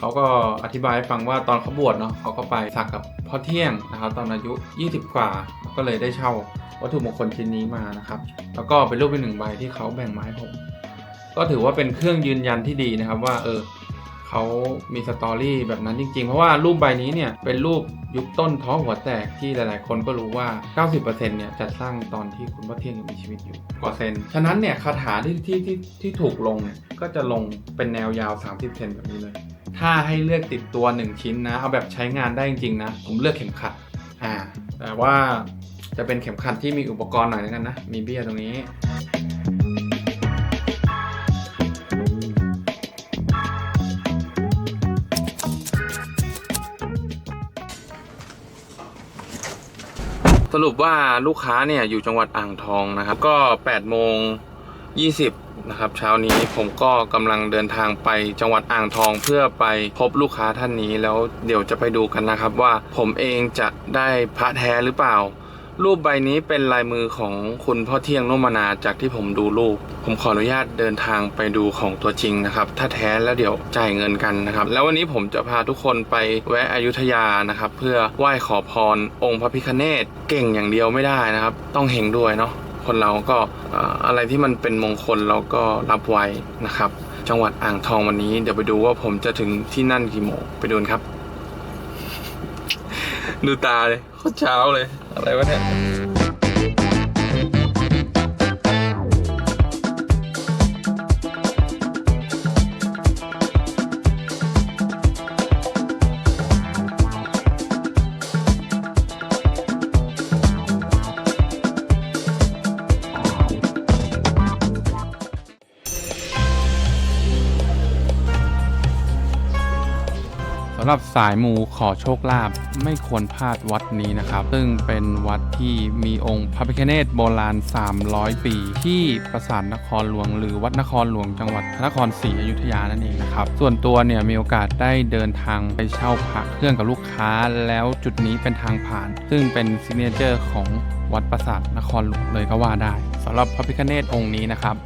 เขาก็อธิบายให้ฟังว่าตอนเขาบวชเนาะเขาก็ไปสักกับพ่อเที่ยงนะครับตอนอายุ 20 กว่าก็เลยได้เช่าวัตถุมงคลชิ้นนี้มานะครับ แล้วก็เป็นรูปเป็นหนึ่งใบที่เขาแบ่งมาให้ผม ก็ถือว่าเป็นเครื่องยืนยันที่ดีนะครับว่าเออเขามีสตอรี่แบบนั้นจริงๆ เพราะว่ารูปใบนี้เนี่ยเป็นรูปยุคต้นท้อหัวแตกที่หลายๆ คนก็รู้ว่า 90%เนี่ยจัดสร้างตอนที่คุณพ่อเที่ยงยังมีชีวิตอยู่กว่าเซนฉะนั้นเนี่ยคาถาที่ที่ที่ที่ถูกลงเนี่ยก็จะลงเป็นแนวยาว 30 เซนแบบนี้เลย ถ้าให้เลือกติดตัว 1 ชิ้นนะ เอาแบบใช้งานได้จริงๆนะ ผมเลือกเข็มขัดอ่าแต่ว่าจะเป็นเข็มขัดที่มีอุปกรณ์หน่อยแล้วกันนะ มีเบี้ยตรงนี้สรุปว่าลูกค้าเนี่ยอยู่จังหวัดอ่างทองนะครับ ก็8โมง20 นะครับเช้านี้ผมก็กำลังเดินทางไปจังหวัดอ่างทองเพื่อไปพบลูกค้าท่านนี้แล้วเดี๋ยวจะไปดูกันนะครับว่าผมเองจะได้พระแท้หรือเปล่า รูปใบนี้เป็นลายมือของคุณพ่อเที่ยงนุมนาจากที่ผมดูรูป ผมขออนุญาตเดินทางไปดูของตัวจริงนะครับ ถ้าแท้แล้วเดี๋ยวจ่ายเงินกันนะครับ แล้ววันนี้ผมจะพาทุกคนไปแวะอยุธยานะครับ เพื่อไหว้ขอพรองค์พระพิฆเนศเก่งอย่างเดียวไม่ได้นะครับ ต้องเฮงด้วยเนาะ คนเราก็อะไรที่มันเป็นมงคลเราก็รับไว้นะครับ จังหวัดอ่างทองวันนี้ เดี๋ยวไปดูว่าผมจะถึงที่นั่นกี่โมงไปดูนครับ ดูตาเลยโคตรเช้าเลย อะไรวะเนี่ย หรับสายมูขอโชคลาภไม่ควรพลาดวัดนี้นะครับ ซึ่งเป็นวัดที่มีองค์พระพิฆเนศโบราณ 300 ปี ที่ปราสาทนครหลวง หรือวัดนครหลวงจังหวัดพระนครศรีอยุธยานั่นเองนะครับ ส่วนตัวเนี่ยมีโอกาสได้เดินทางไปเช่าพระเครื่องกับลูกค้า แล้วจุดนี้เป็นทางผ่าน ซึ่งเป็นซิกเนเจอร์ของวัดปราสาทนครหลวงเลยก็ว่าได้สำหรับพระพิฆเนศองค์นี้นะครับ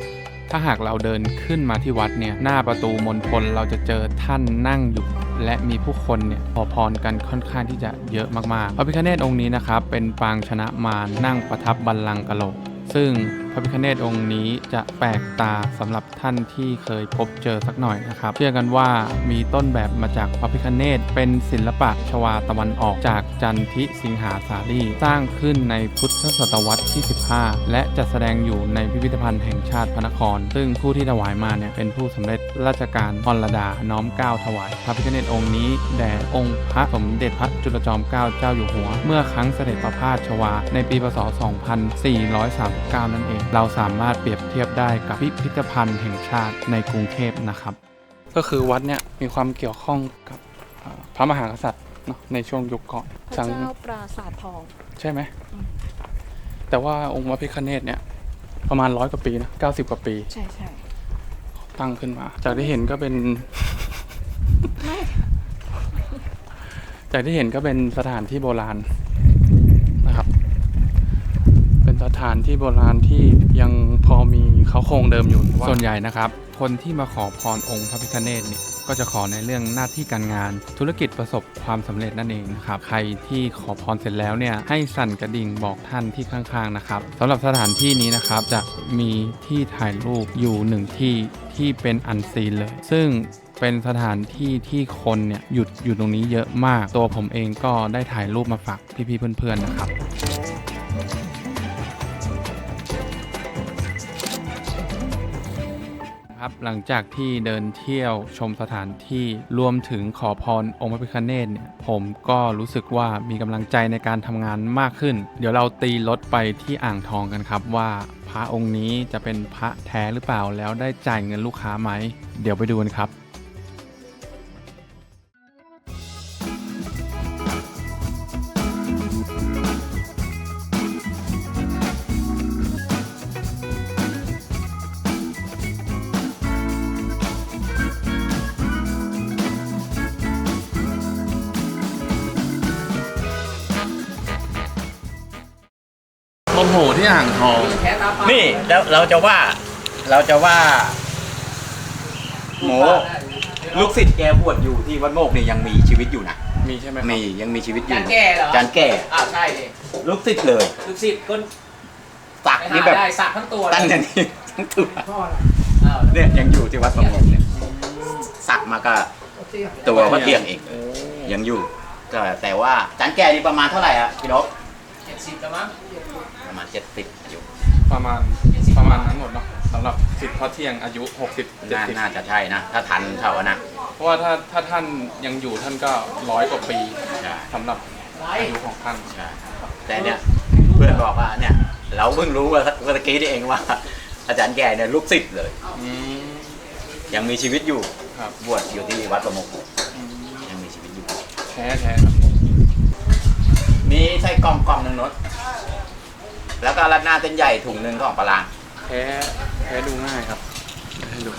ถ้าหากเราเดินขึ้นมาที่วัดเนี่ยหน้าประตูมณฑลเราจะเจอท่านนั่งอยู่ และมีผู้คนเนี่ยขอพรกันค่อนข้างที่จะเยอะมากๆ พระพิฆเนศองค์นี้นะครับเป็นปางชนะมารนั่งประทับบัลลังก์กะโหลกซึ่ง พระพิฆเนศองค์นี้จะแปลกตาสำหรับท่านที่เคยพบเจอสักหน่อยนะครับ เชื่อกันว่ามีต้นแบบมาจากพระพิฆเนศเป็นศิลปะชวาตะวันออกจากจันทิสิงหาสาลีสร้างขึ้นในพุทธศตวรรษที่ 15 และจะแสดงอยู่ในพิพิธภัณฑ์แห่งชาติพระนคร ซึ่งผู้ที่ถวายมาเนี่ยเป็นผู้สำเร็จราชการพรลดาน้อมเก้าถวาย พระพิฆเนศองค์นี้แด่องค์พระสมเด็จพระจุลจอมเกล้าเจ้าอยู่หัว เมื่อครั้งเสด็จประพาสชวาในปีพศ 2439 นั่นเองเราสามารถเปรียบเทียบได้กับพิพิธภัณฑ์แห่งชาติในกรุงเทพนะครับ ก็คือวัดเนี่ยมีความเกี่ยวข้องกับเอ่อพระมหากษัตริย์เนอะในช่วงยุคก่อนพระสังเจ้าปราสาททอง ใช่ไหมอืมแต่ว่าองค์พระพิฆเนศเนี่ยประมาณร้อยกว่าปีนะ90กว่าปี ใช่ใช่ตั้งขึ้นมา จากที่เห็นก็เป็นไม่จากที่เห็นก็เป็นสถานที่โบราณนะครับเป็น สถานที่โบราณที่ยังพอมีเขาโครงเดิมอยู่ส่วนใหญ่นะครับ คนที่มาขอพรองค์พระพิฆเนศเนี่ยก็จะขอในเรื่องหน้าที่การงาน ธุรกิจประสบความสำเร็จนั่นเองนะครับ ใครที่ขอพรเสร็จแล้วเนี่ยให้สั่นกระดิ่งบอกท่านที่ข้างๆนะครับสำหรับสถานที่นี้นะครับจะมีที่ถ่ายรูปอยู่หนึ่งที่ที่เป็นอันซีนเลย ซึ่งเป็นสถานที่ที่คนเนี่ยหยุดอยู่ตรงนี้เยอะมาก ตัวผมเองก็ได้ถ่ายรูปมาฝากพี่ๆเพื่อนๆนะครับ ครับหลังจากที่เดินเที่ยวชมสถานที่รวมถึงขอพรองค์พระพิฆเนศเนี่ยผมก็รู้สึกว่ามีกำลังใจในการทำงานมากขึ้น เดี๋ยวเราตีรถไปที่อ่างทองกันครับว่าพระองค์นี้จะเป็นพระแท้หรือเปล่าแล้วได้จ่ายเงินลูกค้าไหม เดี๋ยวไปดูกันครับ งทอง นี่แล้วเราจะว่า เราจะว่าหมูลูกศิษย์แกบวชอยู่ที่วัดโมกเนี่ยยังมีชีวิตอยู่นะมีใช่ไหมครับมียังมีชีวิตอยู่จานแก่เหรอ จานแก่อ้าวใช่ดิลูกศิษย์เลยลูกศิษย์ก็สักไปนี่หาแบบได้สักทั้งตัวตั้งเลแต่ยนี้ทั้งตัวอ้าวเนี่ยยังอยู่ที่วัดประโมกเนี่ยสักมาก็ตัวพระเตียงเองโอ้ยังอยู่ก็แต่ว่าจานแก่นี่ประมาณเท่าไหร่อะพี่นกเจ็ดสิบแล้วมั้งประมาณเจ็ดสิบอยู่ ประมาณประมาณนั้นหมดเนาะสำหรับสิทธิ์พระเที่ยงอายุ 60 น่า70 น่าจะใช่นะ ถ้าทันเขาอะนะเพราะว่าถ้าถ้าท่านยังอยู่ท่านก็ร้อยกว่าปีใช่สำหรับไรอายุของท่านใช่แต่เนี่ยเพื่อนบอกว่าเนี่ย เราเพิ่งรู้ว่าเมื่อกี้นี่เองว่า อาจารย์แก่เนี่ยลูกศิษย์เลย อืม ยังมีชีวิตอยู่ครับ บวชอยู่ที่วัดประโมกอืมยังมีชีวิตอยู่ แท้แท้ครับ มีใส่กล่องกล่องหนึ่งนด แล้วก็รัดหน้าเส้นใหญ่ถุงหนึ่งของปลาร้าแท้แท้ดูง่ายครับให้ดู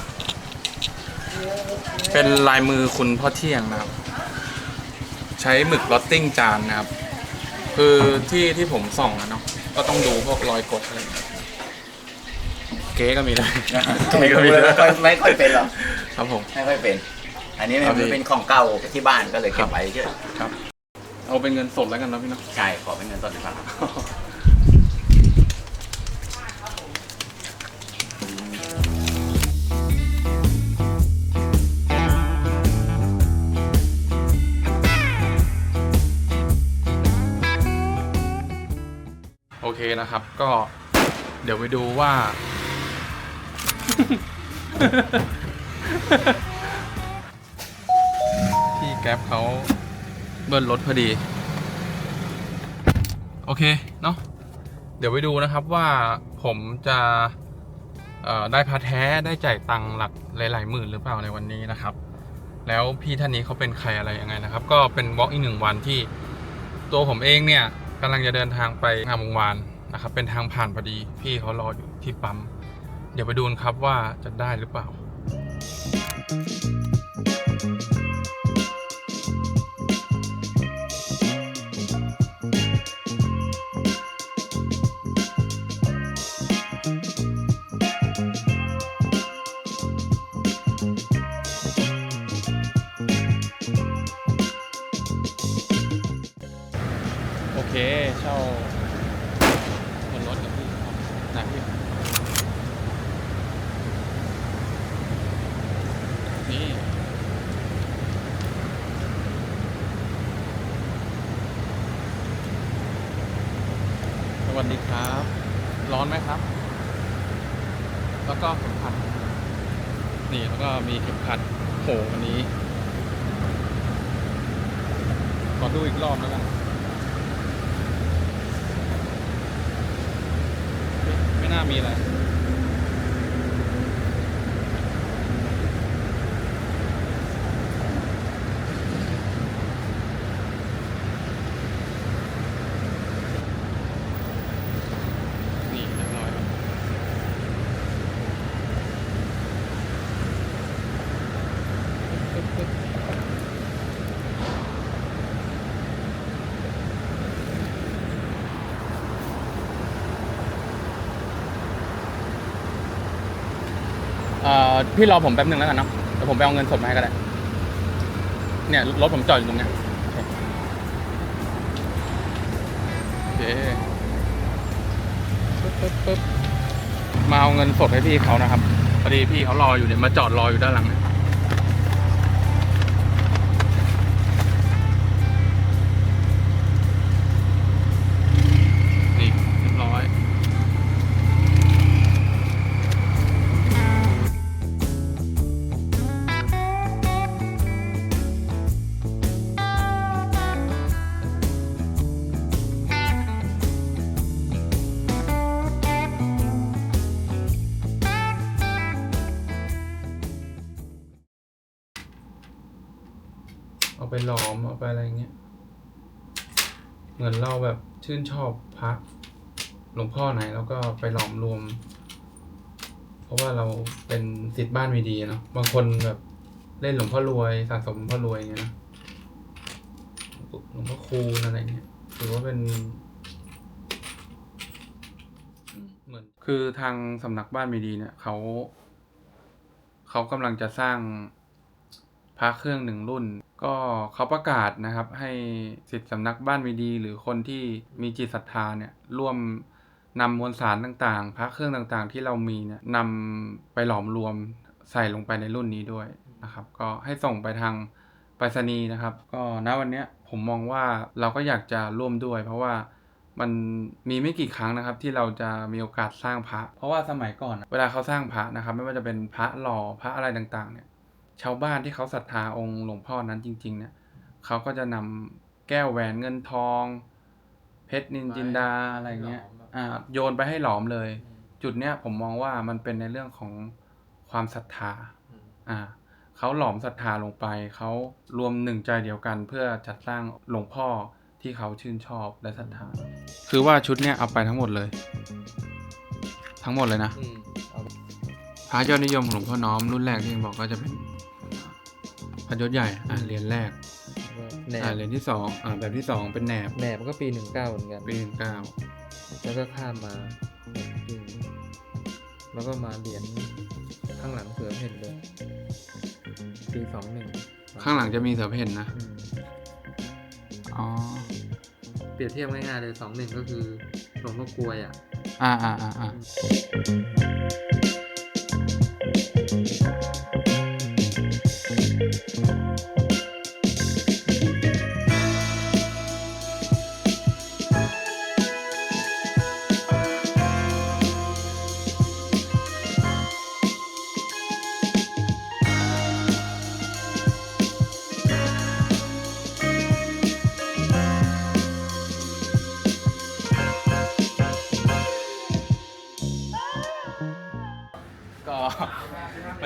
เป็นลายมือคุณพ่อเที่ยงนะครับ ใช้หมึกลอตติ้งจานนะครับ คือที่ที่ผมส่องอะเนาะก็ต้องดูพวกรอยกดอะไรอย่างเงี้ยเก๊ก็มีเลยเก๊ก็มีเลยไม่ค่อยไม่ค่อยเป็นหรอกครับผม ไม่ค่อยเป็น อันนี้ครับมันพี่เป็นของเก่าที่บ้านก็เลยเก็บไว้เฉยครับ เอาเป็นเงินสดแล้วกันเนาะพี่เนาะใช่ขอเป็นเงินสดดีกว่า นะครับ ก็เดี๋ยวไปดูว่า พี่แก๊ปเขาเบิ้ลรถพอดี โอเค เนาะเดี๋ยวไปดูนะครับว่าผมจะได้พาแท้ได้จ่ายตังค์หลักหลายๆหมื่นหรือเปล่าในวันนี้นะครับ แล้วพี่ท่านนี้เขาเป็นใครอะไรยังไงนะครับ ก็เป็นวอล์กอีกหนึ่งวันที่ตัวผมเองเนี่ยกำลังจะเดินทางไปงามวงวาน นะครับเป็นทางผ่านพอดีพี่เขารออยู่ที่ปั๊ม เดี๋ยวไปดูนครับว่าจะได้หรือเปล่า โหวันนี้ ขอดูอีกรอบแล้วกันไม่ไม่น่ามีอะไร นี่เรียบร้อยแล้วปึ๊บปึ๊บเออพี่รอผมแป๊บหนึ่งแล้วกันเนาะเดี๋ยวผมไปเอาเงินสดมาให้ก็ได้ เนี่ยรถผมจอดอยู่ตรงเนี้ยโอเคปึ๊บปึ๊บปึ๊บมาเอาเงินสดให้พี่เขานะครับพอดีพี่เขารออยู่เนี่ยมาจอดรออยู่ด้านหลังเนี่ย ไปหลอมเอาไปอะไรเงี้ย เหมือนเราแบบชื่นชอบพระหลวงพ่อไหนแล้วก็ไปหลอมรวม เพราะว่าเราเป็นสิทธิ์บ้านมีดีเนาะบางคนแบบเล่นหลวงพ่อรวยสะสมหลวงพ่อรวยอย่างเงี้ยนะหลวงพ่อคูณอะไรเงี้ยถือว่าเป็นเหมือนคือทางสำนักบ้านมีดีเนี่ยเขาเขากำลังจะสร้างพระเครื่องหนึ่งรุ่น ก็เขาประกาศนะครับให้สิทธิสำนักบ้านมีดี หรือคนที่มีจิตศรัทธาเนี่ยร่วมนำมวลสารต่างๆพระเครื่องต่างๆ ที่เรามีเนี่ยนำไปหลอมรวมใส่ลงไปในรุ่นนี้ด้วยนะครับ ก็ให้ส่งไปทางไปรษณีย์นะครับ ก็ณวันเนี้ยผมมองว่าเราก็อยากจะร่วมด้วย เพราะว่ามันมีไม่กี่ครั้งนะครับ ที่เราจะมีโอกาสสร้างพระ เพราะว่าสมัยก่อน เวลาเขาสร้างพระนะครับ ไม่ว่าจะเป็นพระหล่อพระอะไรต่างๆเนี่ย ชาวบ้านที่เขาศรัทธาองค์หลวงพ่อนั้นจริงๆเนี่ยเขาก็จะนำแก้วแหวนเงินทอง เพชรนินจินดาอะไรเงี้ยอ่าโยนไปให้หลอมเลย จุดเนี้ยผมมองว่ามันเป็นในเรื่องของความศรัทธาอ่าเขาหลอมศรัทธาลงไป เขารวมหนึ่งใจเดียวกัน เพื่อจัดสร้างหลวงพ่อที่เขาชื่นชอบและศรัทธา คือว่าชุดเนี้ยเอาไปทั้งหมดเลย ทั้งหมดเลยนะอืมเอาพระยอดนิยมของหลวงพ่อน้อมรุ่นแรกที่ยังบอกก็จะเป็น พระยศใหญ่ อ่าเหรียญแรก แหนอ่าบเหรียญที่สองอ่าแบบที่สองเป็นแหนบแหนบมันก็ปีหนึ่งเก้าเหมือนกัน ปีหนึ่งเก้าแล้วก็ข้ามมาอืมแล้วก็มาเหรียญข้างหลังเสือเพ่นเลย ปีสองหนึ่งข้างหลังจะมีเสือเพ่นนะ อ๋อ เปรียบเทียบง่ายๆเลยสองหนึ่งก็คือหลวงพ่อกลวยอะ อ่าอ่าอ่าอ่า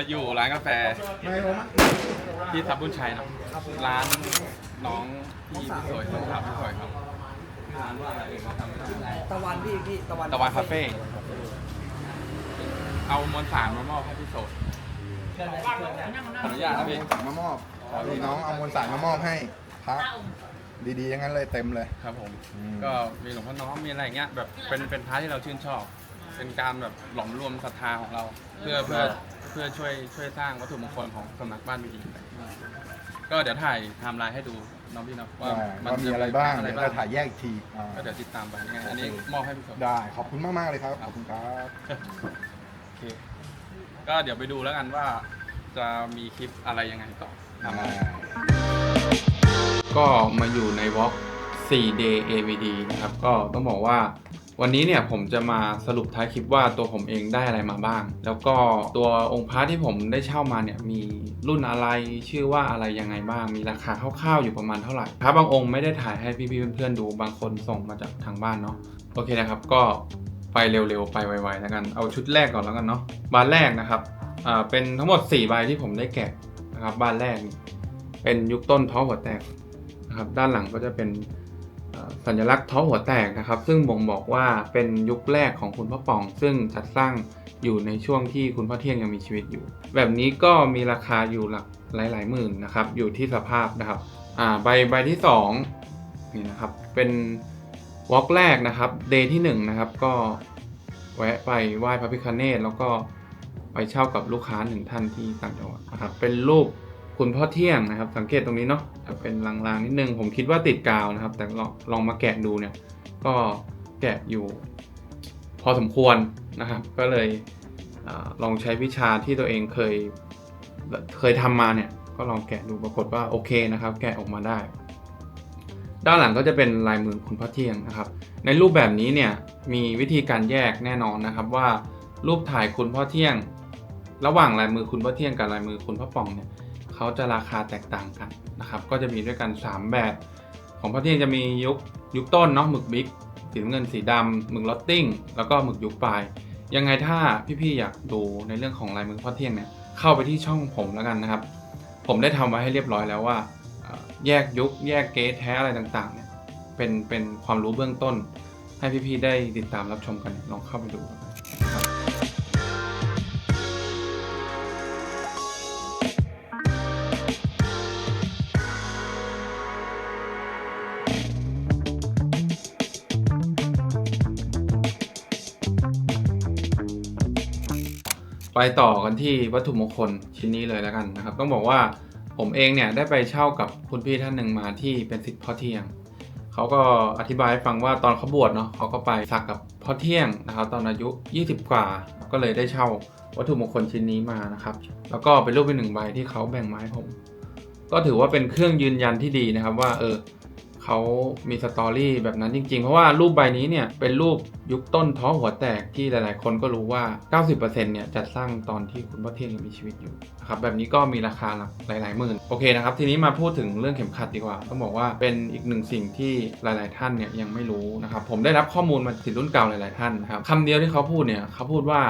อยู่ร้านกาแฟที่ทับบุญชัยเนาะร้านน้องพี่พี่สวยต้องถามพี่สวยครับร้านว่าอะไรเอ่ยทำอะไรตะวันพี่พี่ตะวันตะวันคาเฟ่เอามวลสารมามอบให้พี่โสดขออนุญาตนะพี่มามอบมีน้องเอามวลสารมามอบให้พระดีๆอย่างนั้นเลยเต็มเลยครับผมอืมก็มีหลวงพ่อน้อมมีอะไรอย่างเงี้ยแบบเป็นเป็นพระที่เราชื่นชอบ เป็นการแบบหลอมรวมศรัทธาของเรา เพื่อเพื่อ เพื่อช่วยช่วยสร้างวัตถุมงคลของสำนักบ้านวิดีก็เดี๋ยวถ่ายไทม์ไลน์ให้ดูน้องพี่เนาะว่าว่ามีอะไรบ้างอะไรเดี๋ยวบ้างเราถ่ายแยกอีกทีอ่าก็เดี๋ยวติดตามไปยังไงอันนี้มอบให้พี่สมได้ขอบคุณมากๆเลยครับขอบคุณครับ โอเคก็เดี๋ยวไปดูแล้วกันว่าจะมีคลิปอะไรยังไงต่อตามมาก็มาอยู่ในวอล์ก4 day AVD นะครับ ก็ต้องบอกว่า วันนี้เนี่ยผมจะมาสรุปท้ายคลิปว่าตัวผมเองได้อะไรมาบ้าง แล้วก็ตัวองค์พระที่ผมได้เช่ามาเนี่ยมีรุ่นอะไรชื่อว่าอะไรยังไงบ้าง มีราคาคร่าวๆอยู่ประมาณเท่าไหร่พระบางองค์ไม่ได้ถ่ายให้พี่ๆเพื่อนๆดูบางคนส่งมาจากทางบ้านเนาะโอเคนะครับก็ไปเร็วๆไปไวๆแล้วกันเอาชุดแรกก่อนแล้วกันเนาะบานแรกนะครับอ่าเป็นทั้งหมด4ใบที่ผมได้แกะนะครับบานแรกเป็นยุคต้นท้อหัวแตกนะครับด้านหลังก็จะเป็น สัญลักษณ์ท้อหัวแตกนะครับ ซึ่งบ่งบอกว่าเป็นยุคแรกของคุณพ่อป่อง ซึ่งจัดสร้างอยู่ในช่วงที่คุณพ่อเที่ยงยังมีชีวิตอยู่ แบบนี้ก็มีราคาอยู่หลักหลาย ๆ หมื่นนะครับ อยู่ที่สภาพนะครับอ่าใบใบที่สองนี่นะครับเป็นวอล์กแรกนะครับเดย์ที่หนึ่งนะครับก็แวะไปไหว้พระพิคเนตแล้วก็ไปเช่ากับลูกค้าหนึ่งท่านที่ต่างจังหวัดนะครับเป็นรูป คุณพ่อเที่ยงนะครับ สังเกตตรงนี้เนาะจะเป็นลางๆนิดนึง ผมคิดว่าติดกาวนะครับ แต่ลองลองมาแกะดูเนี่ย ก็แกะอยู่ พอสมควรนะครับ ก็เลยอลองใช้วิชาที่ตัวเองเคยเคยทำมาเนี่ย ก็ลองแกะดูปรากฏว่าโอเคนะครับ แกะออกมาได้ ด้านหลังก็จะเป็นลายมือคุณพ่อเที่ยงนะครับ ในรูปแบบนี้เนี่ยมีวิธีการแยกแน่นอนนะครับว่ารูปถ่ายคุณพ่อเที่ยง ระหว่างลายมือคุณพ่อเที่ยงกับลายมือคุณพ่อป่องเนี่ย เขาจะราคาแตกต่างกันนะครับ ก็จะมีด้วยกัน 3 แบบ ของพระที่ยงจะมียุคยุคต้นเนาะหมึกบิ๊กสีน้ำเงินสีดำหมึกลอตติ้งแล้วก็หมึกยุคปลาย ยังไงถ้าพี่ๆอยากดูในเรื่องของลายมือพ่อเที่ยงเนี่ยเข้าไปที่ช่องผมแล้วกันนะครับ ผมได้ทำไว้ให้เรียบร้อยแล้วว่า แยกยุคแยกเกตแท้อะไรต่างๆเนี่ยเป็นเป็นความรู้เบื้องต้น ให้พี่ๆได้ติดตามรับชมกันลองเข้าไปดูนะครับ ไปต่อกันที่วัตถุมงคลชิ้นนี้เลยแล้วกันนะครับ ต้องบอกว่าผมเองเนี่ยได้ไปเช่ากับคุณพี่ท่านหนึ่งมาที่เป็นสิทธิ์พ่อเที่ยงเขาก็อธิบายให้ฟังว่าตอนเขาบวชเนาะเขาก็ไปสักกับพ่อเที่ยงนะครับ ตอนอายุ 20 กว่า ก็เลยได้เช่าวัตถุมงคลชิ้นนี้มานะครับ แล้วก็เป็นรูปเป็นหนึ่งใบที่เขาแบ่งมาให้ผม ก็ถือว่าเป็นเครื่องยืนยันที่ดีนะครับว่าเออ เขามีสตอรี่แบบนั้นจริงๆ เพราะว่ารูปใบนี้เนี่ยเป็นรูปยุคต้นท้อหัวแตกที่หลายๆ คนก็รู้ว่า 90%เนี่ยจัดสร้างตอนที่คุณพ่อเที่ยงยังมีชีวิตอยู่นะครับแบบนี้ก็มีราคาหลักหลายๆหมื่นโอเคนะครับทีนี้มาพูดถึงเรื่องเข็มขัดดีกว่าต้องบอกว่าเป็นอีกหนึ่งสิ่งที่หลาย ๆ ท่านเนี่ยยังไม่รู้นะครับผมได้รับข้อมูลมาจากรุ่นเก่าหลาย ๆ ท่านนะครับคำเดียวที่เขาพูดเนี่ยเขาพูดว่า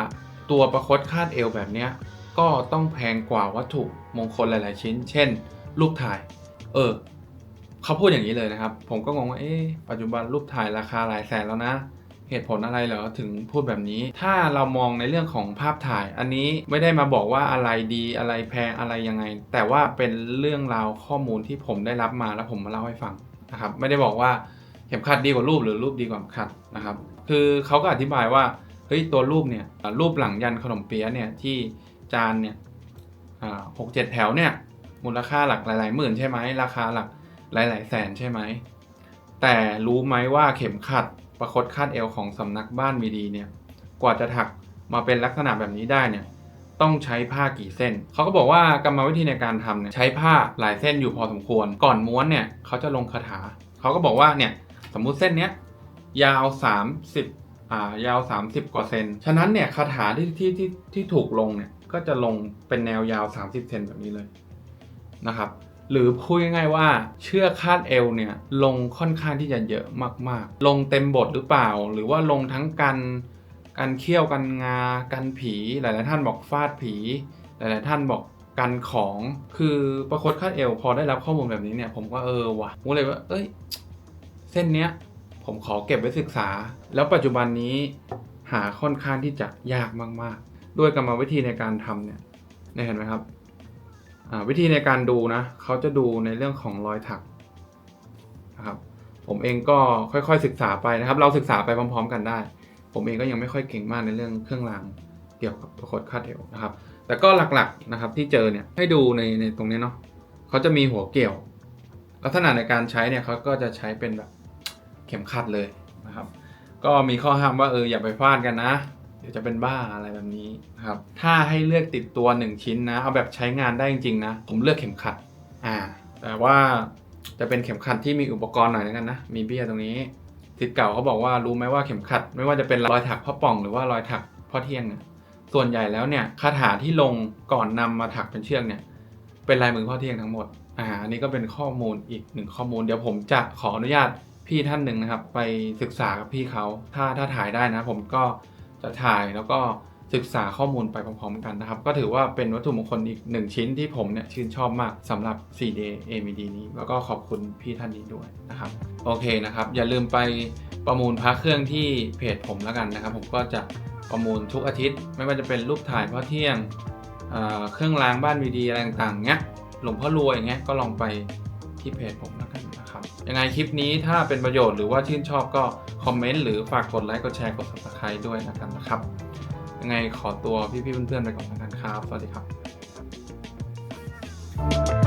ตัวประคตคาดเอวแบบเนี้ยก็ต้องแพงกว่าวัตถุมงคลหลาย ๆ ชิ้น เช่น รูปถ่าย เออ เขาพูดอย่างนี้เลยนะครับ ผมก็งงว่าเอ๊ะปัจจุบันรูปถ่ายราคาหลายแสนแล้วนะ เหตุผลอะไรเหรอถึงพูดแบบนี้ ถ้าเรามองในเรื่องของภาพถ่าย อันนี้ไม่ได้มาบอกว่าอะไรดีอะไรแพงอะไรยังไง แต่ว่าเป็นเรื่องราวข้อมูลที่ผมได้รับมาแล้วผมมาเล่าให้ฟังนะครับไม่ได้บอกว่าเข็มขัดดีกว่ารูปหรือรูปดีกว่าเข็มขัดนะครับ คือเขาก็อธิบายว่าเฮ้ยตัวรูปเนี่ยรูปหลังยันขนมเปี๊ยะเนี่ยที่จานเนี่ยหกเจ็ดแถวเนี่ยมูลค่าหลักหลายๆหมื่นใช่ไหมราคาหลัก หลาย ๆ แสนใช่ไหม แต่รู้ไหมว่าเข็มขัดประคตคาดเอวของสำนักบ้านมีดีเนี่ย กว่าจะถักมาเป็นลักษณะแบบนี้ได้เนี่ย ต้องใช้ผ้ากี่เส้น เขาก็บอกว่ากรรมวิธีในการทำเนี่ยใช้ผ้าหลายเส้นอยู่พอสมควร ก่อนม้วนเนี่ยเขาจะลงคาถา เขาก็บอกว่าเนี่ยสมมุติเส้นเนี้ยยาว 30อ่ายาว 30 กว่าเซน ฉะนั้นเนี่ยคาถาที่ที่ที่ที่ถูกลงเนี่ยก็จะลงเป็นแนวยาว 30 เซนแบบนี้เลยนะครับ หรือพูดง่ายๆว่าเชือกคาดเอวเนี่ยลงค่อนข้างที่จะเยอะมากๆ ลงเต็มบทหรือเปล่า หรือว่าลงทั้งกันกันเขี้ยวกันงา กันผีหลายๆท่านบอกฟาดผี หลายๆท่านบอกกันของคือประคตคาดเอวพอได้รับข้อมูลแบบนี้เนี่ยผมก็เออว่ะผมเลยว่าเอ้ยเส้นเนี้ยผมขอเก็บไว้ศึกษา แล้วปัจจุบันนี้หาค่อนข้างที่จะยากมากๆ ด้วยกรรมวิธีในการทำเนี่ยเห็นไหมครับ วิธีในการดูนะเขาจะดูในเรื่องของรอยถักนะครับ ผมเองก็ค่อยๆศึกษาไปนะครับ เราศึกษาไปพร้อม ๆ กันได้ ผมเองก็ยังไม่ค่อยเก่งมากในเรื่องเครื่องรางเกี่ยวกับประคตคาดเอวนะครับ แต่ก็หลักๆนะครับที่เจอเนี่ยให้ดูในในตรงนี้เนาะเขาจะมีหัวเกี่ยว ลักษณะในการใช้เนี่ยเขาก็จะใช้เป็นแบบเข็มขัดเลยนะครับ ก็มีข้อห้ามว่าเอออย่าไปฟาดกันนะ เดี๋ยวจะเป็นบ้าอะไรแบบนี้นะครับ ถ้าให้เลือกติดตัว 1 ชิ้นนะ เอาแบบใช้งานได้จริงๆนะ ผมเลือกเข็มขัด อ่า แต่ว่าจะเป็นเข็มขัดที่มีอุปกรณ์หน่อยแล้วกันนะ มีเบี้ยตรงนี้สิทธิ์เก่าเขาบอกว่ารู้ไหมว่าเข็มขัด ไม่ว่าจะเป็นรอยถักพ่อป่องหรือว่ารอยถักพ่อเที่ยงเนี่ยส่วนใหญ่แล้วเนี่ยคาถาที่ลงก่อนนำมาถักเป็นเชือกเนี่ย เป็นลายมือพ่อเที่ยงทั้งหมดอ่าอันนี้ก็เป็นข้อมูลอีกหนึ่งข้อมูล เดี๋ยวผมจะขออนุญาตพี่ท่านหนึ่งนะครับ ไปศึกษากับพี่เขาถ้าถ้าถ่ายได้นะ ผมก็ จะถ่ายแล้วก็ศึกษาข้อมูลไปพร้อมๆกันนะครับ ก็ถือว่าเป็นวัตถุมงคลอีกหนึ่งชิ้นที่ผมเนี่ยชื่นชอบมากสำหรับ 4day AMD นี้ แล้วก็ขอบคุณพี่ท่านนี้ด้วยนะครับ โอเคนะครับ อย่าลืมไปประมูลพระเครื่องที่เพจผมแล้วกันนะครับ ผมก็จะประมูลทุกอาทิตย์ ไม่ว่าจะเป็นรูปถ่ายพ่อเที่ยงเเครื่องรางบ้านวีดีอะไรต่างๆเงี้ยหลวงพ่อรวยเงี้ยก็ลองไปที่เพจผมแล้วกันนะครับยังไงคลิปนี้ถ้าเป็นประโยชน์หรือว่าชื่นชอบก็ คอมเมนต์หรือฝากกดไลค์กดแชร์กด subscribe ด้วยนะครับยังไงขอตัวพี่ๆเพื่อนๆไปก่อนนะครับ สวัสดีครับ thank you